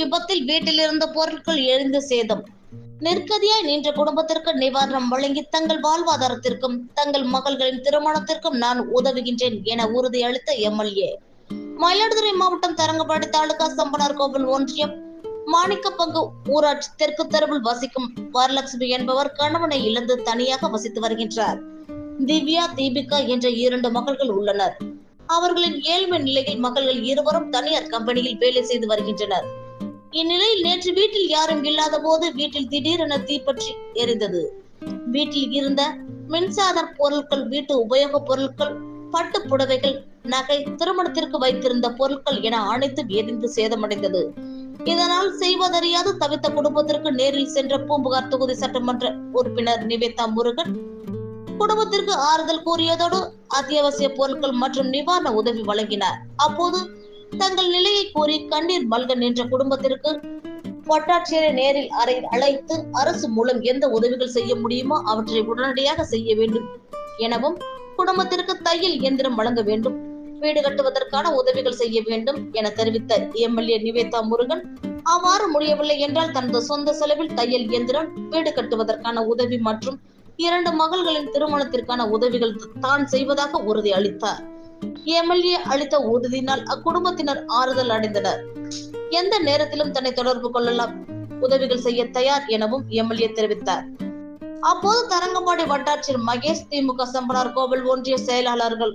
விபத்தில் வீட்டில் இருந்த பொருட்கள் எரிந்து சேதம். நெருக்கதியாய் நின்ற குடும்பத்திற்கு நிவாரணம் வழங்கி தங்கள் வாழ்வாதாரத்திற்கும் தங்கள் மகள்களின் திருமணத்திற்கும் நான் உதவுகின்றேன் என உறுதியளித்த எம்எல்ஏ. மயிலாடுதுறை மாவட்டம் தரங்கம்பாடி தாலுகா சம்பனார் கோவில் ஒன்றியம் மாணிக்கப்பங்கு ஊராட்சி தெற்கு தெருவில் வசிக்கும் வரலட்சுமி என்பவர் கணவனை இழந்து தனியாக வசித்து வருகின்றார். திவ்யா தீபிகா என்ற இரண்டு மகள்கள் உள்ளனர். அவர்களின் ஏழ்மை நிலையில் மகள்கள் இருவரும் தனியார் கம்பெனியில் வேலை செய்து வருகின்றனர். இந்நிலையில் நேற்று வீட்டில் யாரும் இல்லாத போது வீட்டில் திடீரென தீப்பற்றி எரிந்தது. வீட்டில் இருந்த மின்சார பொருட்கள் வீட்டு உபயோக பொருட்கள் பட்டு புடவைகள் நகை திருமணத்திற்கு வைத்திருந்த பொருட்கள் என அனைத்தும் எரிந்து சேதமடைந்தது. இதனால் செய்வதறியாது தவித்த குடும்பத்திற்கு நேரில் சென்ற பூம்புகார் தொகுதி சட்டமன்ற உறுப்பினர் நிவேதா முருகன் குடும்பத்திற்கு ஆறுதல் கூறியதோடு அத்தியாவசிய பொருட்கள் மற்றும் நிவாரண உதவி வழங்கினார். அப்போது தங்கள் நிலையை கூறி கண்ணீர் மல்க நின்ற குடும்பத்திற்கு வட்டாட்சியரை நேரில் அறை அழைத்து அரசு மூலம் எந்த உதவிகள் செய்ய முடியுமோ அவற்றை உடனடியாக செய்ய வேண்டும் எனவும் குடும்பத்திற்கு தையல் இயந்திரம் வழங்க வேண்டும். வீடு கட்டுவதற்கான உதவிகள் செய்ய வேண்டும் என தெரிவித்த எம்எல்ஏ நிவேதா முருகன் அவ்வாறு முடியவில்லை என்றால் தனது சொந்த செலவில் தையல் இயந்திரம் வீடு கட்டுவதற்கான உதவி மற்றும் இரண்டு மகள்களின் திருமணத்திற்கான உதவிகள் தான் செய்வதாக உறுதி அளித்தார் எம்எல்ஏ அளித்த உறுதியினால் அக்குடும்பத்தினர் ஆறுதல் அடைந்தனர் எந்த நேரத்திலும் தன்னை தொடர்பு கொள்ளலாம் உதவிகள் செய்ய தயார் எனவும் எம்எல்ஏ தெரிவித்தார் அப்போது தரங்கம்பாடி வட்டாட்சியர் மகேஷ் திமுக சம்பனார் கோவில் ஒன்றிய செயலாளர்கள்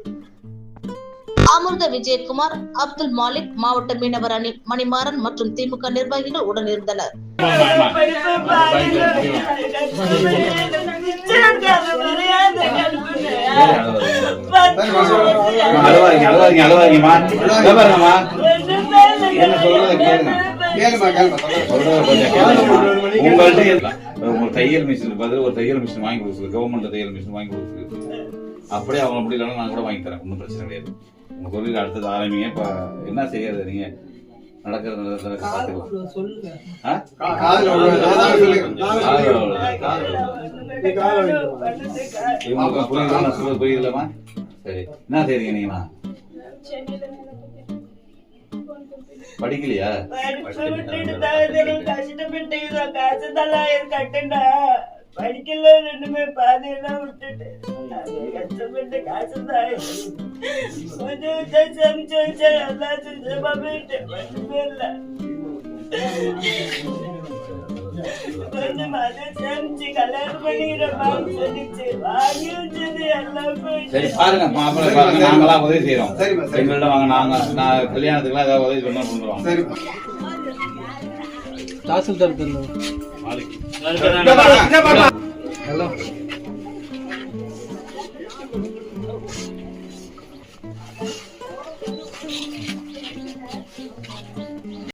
அமிர்த விஜயகுமார் அப்துல் மாலிக் மாவட்ட மீனவர் அணி மணிமாறன் மற்றும் திமுக நிர்வாகிகள் உடன் இருந்தனர் அழுவாதீங்க அழுவாதீங்க அழுவாதீங்கம்மா பாருங்கம்மா என்ன சொல்றதை கேளுங்க ஒரு தையல் மிஷின் பதில் ஒரு தையல் மிஷின் வாங்கி கொடுக்குது கவர்மெண்ட் தையல் மிஷின் வாங்கி கொடுத்துருக்கு அப்படியே அவங்க முடியலன்னா நான் கூட வாங்கி தரேன் ஒன்றும் பிரச்சனை கிடையாது உங்க தொழில் அடுத்தது ஆரம்பிங்க இப்ப என்ன செய்யறது நீங்க நடக்கிறது நடக்கிறது இவங்களுக்கு புரியுதா நான் புரியுதுலமா சரி. என்ன செய்றீங்க நீங்களா படிக்கலையா படிக்கல ரெண்டுமே பாதையெல்லாம் விட்டுட்டு கஷ்டப்பட்டு காசு தான் கொஞ்சம் சமைச்சு வச்சா எல்லாம் இல்லை அடுத்த மாதம் தெரிஞ்சு கல்யாணம் பண்ணிக்கிறேன் சொல்லிச்சு சரி பாருங்க மாப்பிள்ளை பாருங்க நாங்களாம் உதவி செய்யறோம் எங்கள்ட்ட வாங்க நாங்க நான் கல்யாணத்துக்குலாம் ஏதாவது உதவி பண்ண சொல்றோம். தாசில்தார் ஹலோ.